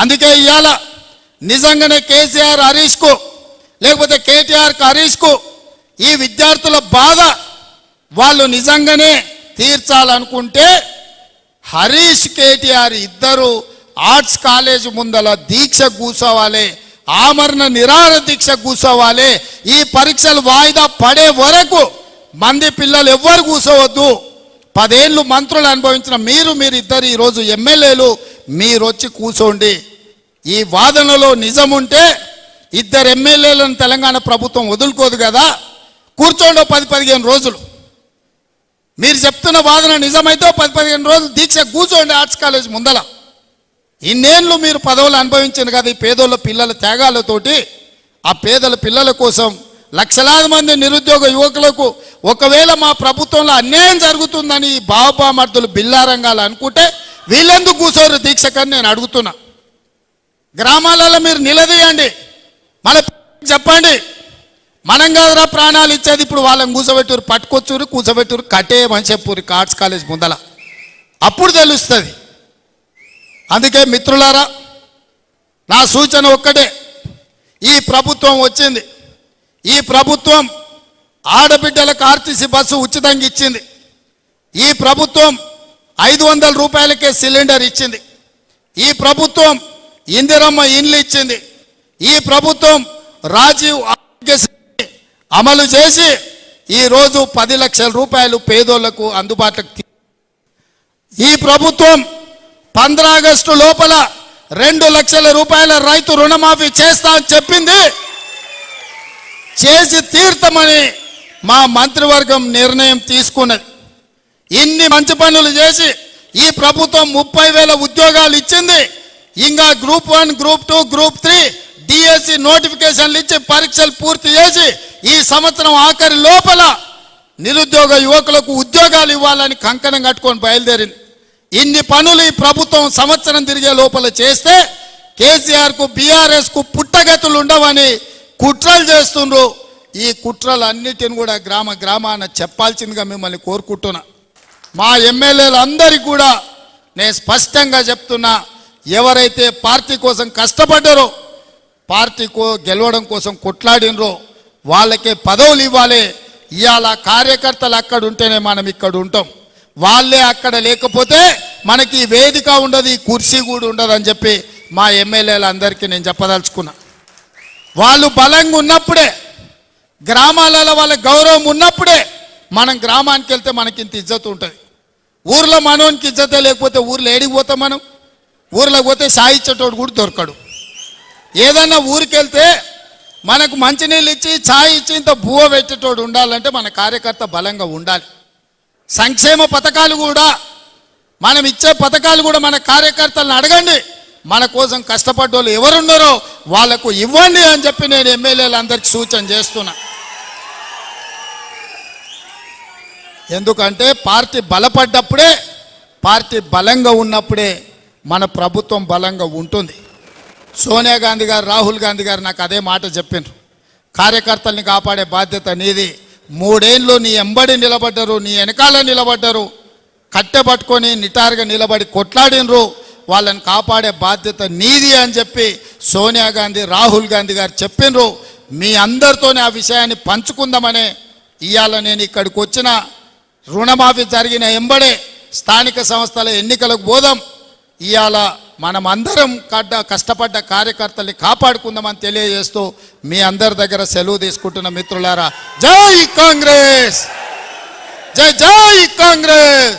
అందుకే ఇవాళ నిజంగానే కేసీఆర్ హరీష్కు లేకపోతే కేటీఆర్కు హరీష్కు ఈ విద్యార్థుల బాధ వాళ్ళు నిజంగానే తీర్చాలనుకుంటే హరీష్ కేటీఆర్ ఇద్దరు ఆర్ట్స్ కాలేజ్ ముందల దీక్ష కూర్చోవాలి ఆమరణ నిరాహార దీక్ష కూర్చోవాలి ఈ పరీక్షలు వాయిదా పడే వరకు మంది పిల్లలు ఎవ్వరు కూర్చోవద్దు. పదేళ్ళు మంత్రులు అనుభవించిన మీరు మీరు ఇద్దరు ఈరోజు ఎమ్మెల్యేలు మీరు వచ్చి కూర్చోండి. ఈ వాదనలో నిజం ఉంటే ఇద్దరు ఎమ్మెల్యేలను తెలంగాణ ప్రభుత్వం వదులుకోదు కదా. కూర్చోండి పది పదిహేను రోజులు. మీరు చెప్తున్న వాదన నిజమైతే పది పదిహేను రోజులు దీక్ష కూర్చోండి ఆర్ట్స్ కాలేజ్ ముందల. ఇన్నేళ్ళు మీరు పదవులు అనుభవించిన కదా ఈ పేదోళ్ళ పిల్లల త్యాగాలతోటి. ఆ పేదల పిల్లల కోసం లక్షలాది మంది నిరుద్యోగ యువకులకు ఒకవేళ మా ప్రభుత్వంలో అన్యాయం జరుగుతుందని ఈ బాబామర్దులు బిల్లారంగాలు అనుకుంటే వీళ్ళెందుకు కూర్చోరు దీక్షకని నేను అడుగుతున్నా. గ్రామాలలో మీరు నిలదీయండి. మన చెప్పండి. మనం కాదురా ప్రాణాలు ఇచ్చేది ఇప్పుడు వాళ్ళని కూర్చోబెట్టురు పట్టుకొచ్చురు కూర్చోబెట్టురు కట్టేయమని చెప్పురు ఆర్ట్స్ కాలేజ్ ముందల. అప్పుడు తెలుస్తుంది. అందుకే మిత్రులారా నా సూచన ఒక్కటే. ఈ ప్రభుత్వం వచ్చింది. ఈ ప్రభుత్వం ఆడబిడ్డలకు ఆర్టీసీ బస్సు ఉచితంగా ఇచ్చింది. ఈ ప్రభుత్వం ఐదు వందల రూపాయలకే సిలిండర్ ఇచ్చింది. ఈ ప్రభుత్వం ఇందిరమ్మ ఇండ్లు ఇచ్చింది. ఈ ప్రభుత్వం రాజీవ్ ఆరోగ్యశ్రీ అమలు చేసి ఈరోజు పది లక్షల రూపాయలు పేదోళ్ళకు అందుబాటులోకి తీ- ఈ ప్రభుత్వం పంద్రాగస్టు లోపల రెండు లక్షల రూపాయల రైతు రుణమాఫీ చేస్తా అని చెప్పింది. చేసి తీర్థమని మా మంత్రివర్గం నిర్ణయం తీసుకున్నది. ఇన్ని మంచి పనులు చేసి ఈ ప్రభుత్వం ముప్పై వేల ఉద్యోగాలు ఇచ్చింది. ఇంకా group one group two group three DSC నోటిఫికేషన్లు ఇచ్చి పరీక్షలు పూర్తి చేసి ఈ సంవత్సరం ఆఖరి లోపల నిరుద్యోగ యువకులకు ఉద్యోగాలు ఇవ్వాలని కంకణం కట్టుకొని బయలుదేరింది. ఇన్ని పనులు ఈ ప్రభుత్వం సంవత్సరం తిరిగే లోపల చేస్తే కేసీఆర్కు బీఆర్ఎస్కు పుట్టగతులు ఉండవని కుట్రలు చేస్తుండ్రు. ఈ కుట్రలన్నిటిని కూడా గ్రామ గ్రామాన చెప్పాల్సిందిగా మిమ్మల్ని కోరుకుంటున్నా. మా ఎమ్మెల్యేలందరికీ కూడా నేను స్పష్టంగా చెప్తున్నా ఎవరైతే పార్టీ కోసం కష్టపడ్డారో పార్టీ కో గెలవడం కోసం కొట్లాడినరో వాళ్ళకే పదవులు ఇవ్వాలి. ఇవాళ కార్యకర్తలు అక్కడ ఉంటేనే మనం ఇక్కడ ఉంటాం. వాళ్ళే అక్కడ లేకపోతే మనకి వేదిక ఉండదు ఈ కుర్చీ కూడా ఉండదు అని చెప్పి మా ఎమ్మెల్యేలందరికీ నేను చెప్పదలుచుకున్నా. వాళ్ళు బలంగా ఉన్నప్పుడే గ్రామాలలో వాళ్ళ గౌరవం ఉన్నప్పుడే మనం గ్రామానికి వెళ్తే మనకి ఇంత ఇజ్జత్ ఉంటుంది. ఊర్లో మనోనికి ఇజ్జతే లేకపోతే ఊర్లో ఏడికి పోతాం మనం? ఊర్లోకి పోతే సాయిచ్చేటోడు కూడా దొరకడు. ఏదన్నా ఊరికెళ్తే మనకు మంచినీళ్ళు ఇచ్చి ఛాయ్ ఇచ్చి ఇంత బువ్వ పెట్టేటోడు ఉండాలంటే మన కార్యకర్త బలంగా ఉండాలి. సంక్షేమ పథకాలు కూడా మనం ఇచ్చే పథకాలు కూడా మన కార్యకర్తలను అడగండి. మన కోసం కష్టపడ్డోళ్ళు ఎవరున్నారో వాళ్ళకు ఇవ్వండి అని చెప్పి నేను ఎమ్మెల్యేలందరికీ సూచన చేస్తున్నా. ఎందుకంటే పార్టీ బలపడ్డప్పుడే పార్టీ బలంగా ఉన్నప్పుడే మన ప్రభుత్వం బలంగా ఉంటుంది. సోనియా గాంధీ గారు రాహుల్ గాంధీ గారు నాకు అదే మాట చెప్పిండ్రు కార్యకర్తల్ని కాపాడే బాధ్యత నీది. మూడేళ్ళు నీ ఎంబడి నిలబడ్డరు నీ వెనకాల నిలబడ్డరు. కట్టె పట్టుకొని నిటారుగా నిలబడి కొట్లాడినరు. వాళ్ళని కాపాడే బాధ్యత నీది అని చెప్పి సోనియా గాంధీ రాహుల్ గాంధీ గారు చెప్పిండ్రు మీ అందరితోనే ఆ విషయాన్ని పంచుకుందామనే ఇవాళ నేను ఇక్కడికి వచ్చిన రుణమాఫీ జరిగిన ఎంబడే స్థానిక సంస్థల ఎన్నికలకు పోదాం. ఇవాళ మనం అందరం కడ్డ కష్టపడ్డ కార్యకర్తల్ని కాపాడుకుందామని తెలియజేస్తూ మీ అందరి దగ్గర సెలవు తీసుకుంటున్న మిత్రులారా జై కాంగ్రెస్! జై జై కాంగ్రెస్!